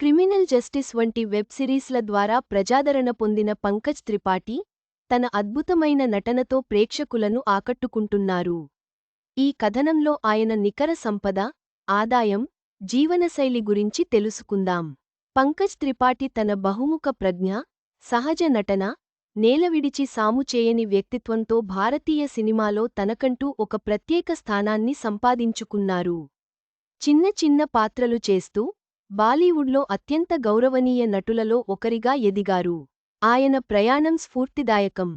Criminal justice వంటి web సిరీస్ల ద్వారా ప్రజాదరణ పొందిన పంకజ్ త్రిపాఠి తన అద్భుతమైన నటనతో ప్రేక్షకులను ఆకట్టుకుంటున్నారు. ఈ కథనంలో ఆయన నికర సంపద ఆదాయం జీవనశైలి గురించి తెలుసుకుందాం. పంకజ్ త్రిపాఠి తన బహుముఖ ప్రజ్ఞ సహజ నటన నేలవిడిచి సాము చేయని వ్యక్తిత్వంతో భారతీయ సినిమాలో తనకంటూ ఒక ప్రత్యేక స్థానాన్ని సంపాదించుకున్నారు. చిన్న చిన్న పాత్రలు చేస్తూ బాలీవుడ్లో అత్యంత గౌరవనీయ నటులలో ఒకరిగా ఎదిగారు. ఆయన ప్రయాణం స్ఫూర్తిదాయకం.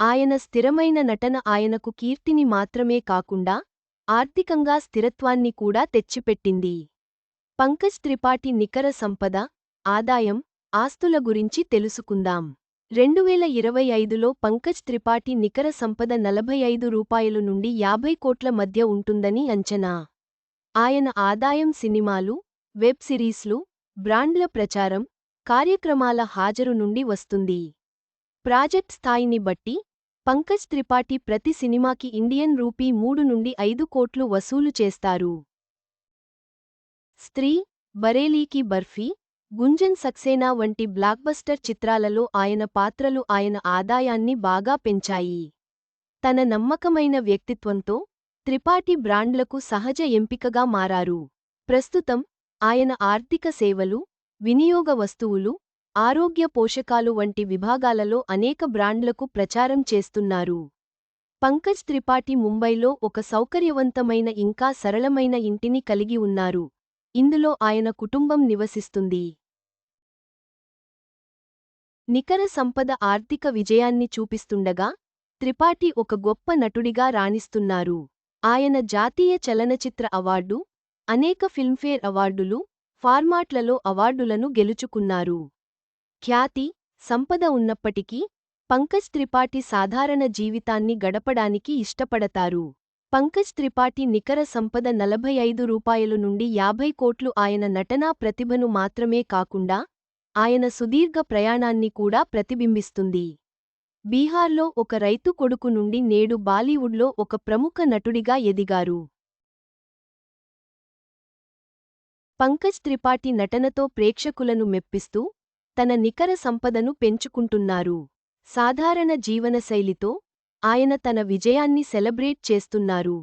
ఆయన స్థిరమైన నటన ఆయనకు కీర్తిని మాత్రమే కాకుండా ఆర్థికంగా స్థిరత్వాన్ని కూడా తెచ్చిపెట్టింది. పంకజ్ త్రిపాఠి నికర సంపద ఆదాయం ఆస్తుల గురించి తెలుసుకుందాం. రెండువేల ఇరవై ఐదులో పంకజ్ త్రిపాఠి నికర సంపద నలభై ఐదు రూపాయలు నుండి యాభై కోట్ల మధ్య ఉంటుందని అంచనా. ఆయన ఆదాయం సినిమాలు వెబ్ సిరీస్లు బ్రాండ్ల ప్రచారం కార్యక్రమాల హాజరు నుండి వస్తుంది. ప్రాజెక్ట్ స్థాయిని బట్టి పంకజ్ త్రిపాఠి ప్రతి సినిమాకి ఇండియన్ రూపీ మూడు నుండి ఐదు కోట్లు వసూలు చేస్తారు. స్త్రీ బరేలీకి బర్ఫీ గుంజన్ సక్సేనా వంటి బ్లాక్బస్టర్ చిత్రాలలో ఆయన పాత్రలు ఆయన ఆదాయాన్ని బాగా పెంచాయి. తన నమ్మకమైన వ్యక్తిత్వంతో త్రిపాఠి బ్రాండ్లకు సహజ ఎంపికగా మారారు. ప్రస్తుతం ఆయన ఆర్థిక సేవలు వినియోగ వస్తువులు ఆరోగ్య పోషకాలు వంటి విభాగాలలో అనేక బ్రాండ్లకు ప్రచారం చేస్తున్నారు. పంకజ్ త్రిపాఠి ముంబైలో ఒక సౌకర్యవంతమైన ఇంకా సరళమైన ఇంటిని కలిగి ఉన్నారు. ఇందులో ఆయన కుటుంబం నివసిస్తుంది. నికర సంపద ఆర్థిక విజయాన్ని చూపిస్తుండగా త్రిపాఠి ఒక గొప్ప నటుడిగా రాణిస్తున్నారు. ఆయన జాతీయ చలనచిత్ర అవార్డు అనేక ఫిల్మ్ఫేర్ అవార్డులు ఫార్మాట్లలో అవార్డులను గెలుచుకున్నారు. ఖ్యాతి సంపద ఉన్నప్పటికీ పంకజ్ త్రిపాఠి సాధారణ జీవితాన్ని గడపడానికి ఇష్టపడతారు. పంకజ్ త్రిపాఠి నికర సంపద నలభై ఐదు రూపాయలు నుండి యాభై కోట్లు ఆయన నటనా ప్రతిభను మాత్రమే కాకుండా ఆయన సుదీర్ఘ ప్రయాణాన్ని కూడా ప్రతిబింబిస్తుంది. బీహార్లో ఒక రైతు కొడుకు నుండి నేడు బాలీవుడ్లో ఒక ప్రముఖ నటుడిగా ఎదిగారు. పంకజ్ త్రిపాఠి నటనతో ప్రేక్షకులను మెప్పిస్తూ తన నికర సంపదను పెంచుకుంటున్నారు. సాధారణ జీవనశైలితో ఆయన తన విజయాన్ని సెలబ్రేట్ చేస్తున్నారు.